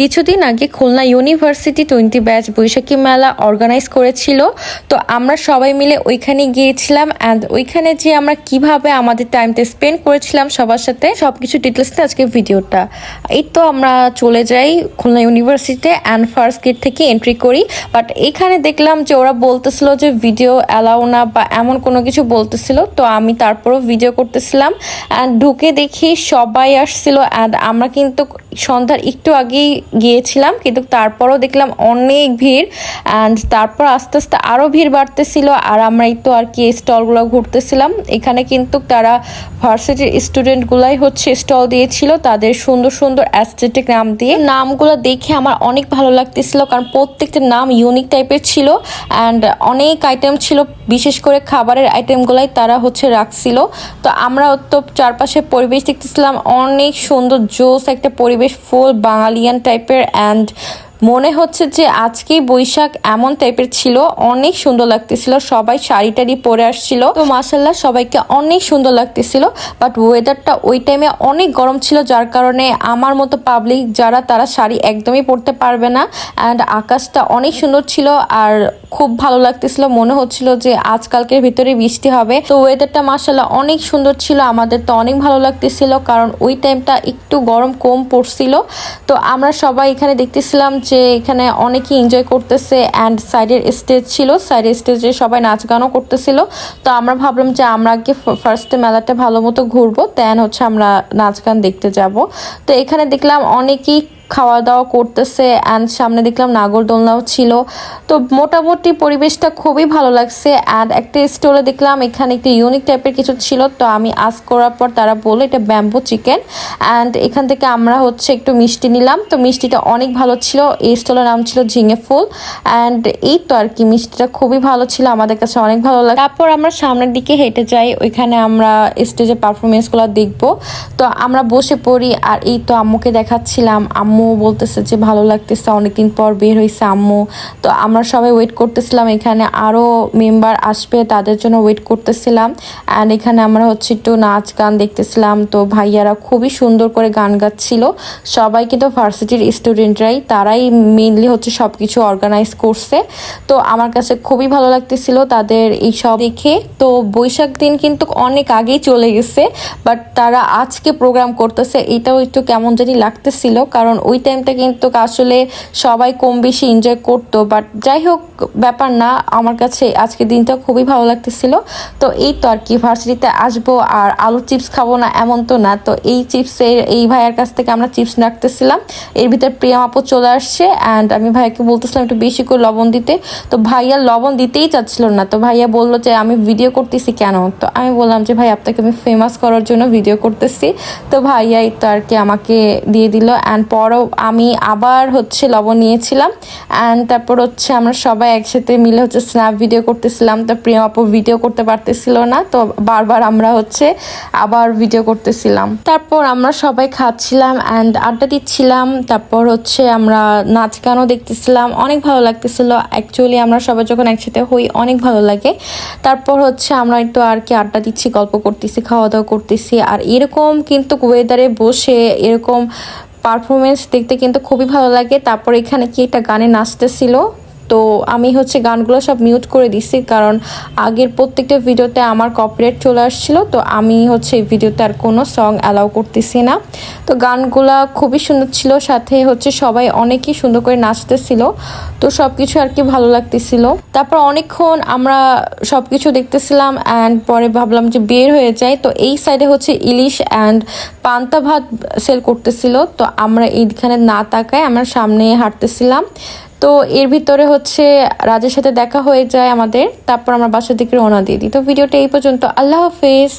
কিছুদিন আগে Khulna university twenty batch Boishakhi মেলা অর্গানাইজ করেছিল। তো আমরা সবাই মিলে ওইখানে গিয়েছিলাম অ্যান্ড ওইখানে যে আমরা কীভাবে আমাদের টাইমটা স্পেন্ড করেছিলাম সবার সাথে, সবকিছু ডিটেলসতে আজকে ভিডিওটা এই তো আমরা চলে যাই খুলনা ইউনিভার্সিটিতে অ্যান্ড ফার্স্ট গেট থেকে এন্ট্রি করি। বাট এখানে দেখলাম যে ওরা বলতেছিল যে ভিডিও অ্যালাউ না বা এমন কোনো কিছু বলতেছিল। তো আমি তারপরও ভিডিও করতেছিলাম অ্যান্ড ঢুকে দেখি সবাই আসছিল অ্যান্ড আমরা কিন্তু সন্ধ্যার একটু আগেই গিয়েছিলাম, কিন্তু তারপরও দেখলাম অনেক ভিড় অ্যান্ড তারপর আস্তে আস্তে আরও ভিড় বাড়তেছিল আর আমরা এই তো আর কি স্টলগুলো ঘুরতেছিলাম। এখানে কিন্তু তারা ভার্সিটির স্টুডেন্টগুলাই হচ্ছে স্টল দিয়েছিল তাদের সুন্দর সুন্দর অ্যাস্থেটিক নাম দিয়ে। নামগুলো দেখে আমার অনেক ভালো লাগতেছিল কারণ প্রত্যেকটা নাম ইউনিক টাইপের ছিল অ্যান্ড অনেক আইটেম ছিল, বিশেষ করে খাবারের আইটেমগুলাই তারা হচ্ছে রাখছিল। তো আমরা তো চারপাশে পরিবেশ দেখতেছিলাম, অনেক সুন্দর জোস একটা পরিবেশ ফুল বাঙালিয়ান টাইপের অ্যান্ড মনে হচ্ছে যে আজকেই বৈশাখ এমন টাইপের ছিল, অনেক সুন্দর লাগতেছিল, সবাই শাড়ি টাড়ি পরে আসছিল। তো মাসাল্লাহ সবাইকে অনেক সুন্দর লাগতেছিল বাট ওয়েদারটা ওই টাইমে অনেক গরম ছিল, যার কারণে আমার মতো পাবলিক যারা, তারা শাড়ি একদমই পরতে পারবে না অ্যান্ড আকাশটা অনেক সুন্দর ছিল, আর খুব ভালো লাগতেছিল। মনে হচ্ছিল যে আজকালকের ভিতরে বৃষ্টি হবে। তো ওয়েদারটা মাসাল্লাহ অনেক সুন্দর ছিল, আমাদের তো অনেক ভালো লাগতেছিল, কারণ ওই টাইমটা একটু গরম কম পড়ছিল। তো আমরা সবাই এখানে দেখতেছিলাম যে এখানে অনেকেই এনজয় করতেছে অ্যান্ড সাইডের স্টেজ ছিল সাইডের স্টেজে সবাই নাচ গানও করতেছিল। তো আমরা ভাবলাম যে আমরা আগে ফার্স্টে মেলাটা ভালো মতো ঘুরবো দেন হচ্ছে আমরা নাচ গান দেখতে যাব। তো এখানে দেখলাম অনেকেই খাওয়া দাওয়া করতেছে অ্যান্ড সামনে দেখলাম নাগরদোলনাও ছিল। তো মোটামুটি পরিবেশটা খুবই ভালো লাগছে অ্যান্ড একটা স্টলে দেখলাম, এখানে একটি ইউনিক টাইপের কিছু ছিল। তো আমি আজ করার পর তারা বলল, এটা ব্যাম্বু চিকেন অ্যান্ড এখান থেকে আমরা হচ্ছে একটু মিষ্টি নিলাম। তো মিষ্টিটা অনেক ভালো ছিল। এই স্টলের নাম ছিল ঝিঙে ফুল অ্যান্ড এই তো আর কি, মিষ্টিটা খুবই ভালো ছিল। আমাদের কাছে অনেক ভালো লাগে তারপর আমরা সামনের দিকে হেঁটে যাই, ওইখানে আমরা স্টেজে পারফরমেন্সগুলো দেখব। তো আমরা বসে পড়ি আর এই তো আম্মুকে দেখাচ্ছিলাম। আম্মু বলতেছে যে ভালো লাগতেছে, অনেকদিন পর বের হয়েছে আম্মু। তো আমরা সবাই ওয়েট করতেছিলাম, এখানে আরও মেম্বার আসবে, তাদের জন্য ওয়েট করতেছিলাম। অ্যান্ড এখানে আমরা হচ্ছে একটু নাচ গান দেখতেছিলাম। তো ভাইয়ারা খুবই সুন্দর করে গান গাচ্ছিল। সবাই কিন্তু ভার্সিটির স্টুডেন্টরাই তারাই মেনলি হচ্ছে সব কিছু অর্গানাইজ করছে। তো আমার কাছে খুবই ভালো লাগতেছিল তাদের এই সব দেখে। তো বৈশাখ দিন কিন্তু অনেক আগেই চলে গেছে বাট তারা আজকে প্রোগ্রাম করতেছে, এটাও একটু কেমন জানি লাগতেছিল। কারণ ওই টাইমটা কিন্তু আসলে সবাই কম বেশি এনজয় করতো বাট যাই হোক, ব্যাপার না, আমার কাছে আজকে দিনটা খুবই ভালো লাগতেছিল। তো এই তো আর কি, ভার্সিটিতে আসব আর আলু চিপস খাব না এমন তো না। তো এই চিপসের এই ভাইয়ের কাছ থেকে আমরা চিপস রাখতেছিলাম। এর ভিতরে প্রিয়াম আপু চলে আসছে অ্যান্ড আমি ভাইয়াকে বলতেছিলাম একটু বেশি করে লবণ দিতে। তো ভাইয়া লবণ দিতেই চাচ্ছিল না। তো ভাইয়া বলল যে, আমি ভিডিও করতেছি কেন? তো আমি বললাম যে, ভাই, আপনাকে আমি ফেমাস করার জন্য ভিডিও করতেছি। তো ভাইয়া এই তো আর কি আমাকে দিয়ে দিল অ্যান্ড পরও আমি আবার হচ্ছে লবণ নিয়েছিলাম অ্যান্ড তারপর হচ্ছে আমরা সবাই একসাথে মিলে হচ্ছে স্ন্যাপ ভিডিও করতেছিলাম। তো প্রিয় আপু ভিডিও করতে পারতেছিল না, তো বারবার আমরা হচ্ছে আবার ভিডিও করতেছিলাম। তারপর আমরা সবাই খাচ্ছিলাম অ্যান্ড আড্ডা দিচ্ছিলাম, তারপর হচ্ছে আমরা নাচ গানও দেখতেছিলাম, অনেক ভালো লাগতেছিল। অ্যাকচুয়ালি আমরা সবাই যখন একসাথে হই, অনেক ভালো লাগে। তারপর হচ্ছে আমরা একটু আর কি আড্ডা দিচ্ছি, গল্প করতেছি, খাওয়া দাওয়া করতেছি। আর এরকম কিন্তু ওয়েদারে বসে এরকম পারফরমেন্স দেখতে কিন্তু খুবই ভালো লাগে। তারপর এখানে কি একটা গানে নাচতেছিল? তো আমি হচ্ছে গানগুলো সব মিউট করে দিছি, কারণ আগের প্রত্যেকটা ভিডিওতে আমার কপিরাইট চলে আসছিল, তো আমি হচ্ছে এই ভিডিওতে আর কোনো সং অ্যালাউ করতেছি না। তো গানগুলা খুবই সুন্দর ছিল, সাথে হচ্ছে সবাই অনেকই সুন্দর করে নাচতেছিল, তো সব কিছু আর কি ভালো লাগতেছিল। তারপর অনেকক্ষণ আমরা সব কিছু দেখতেছিলাম অ্যান্ড পরে ভাবলাম যে বের হয়ে যাই, তো এই সাইডে হচ্ছে ইলিশ অ্যান্ড পান্তা ভাত সেল করতেছিল, তো আমরা এইখানে না তাকায় আমরা সামনে হাঁটতেছিলাম। তো এর ভিতরে হচ্ছে রাজের সাথে দেখা হয়ে যায় আমাদের, তারপর আমরা বাসার দিকে রওনা দিয়ে দিই। তো ভিডিওটা এই পর্যন্ত। আল্লাহ হাফেজ।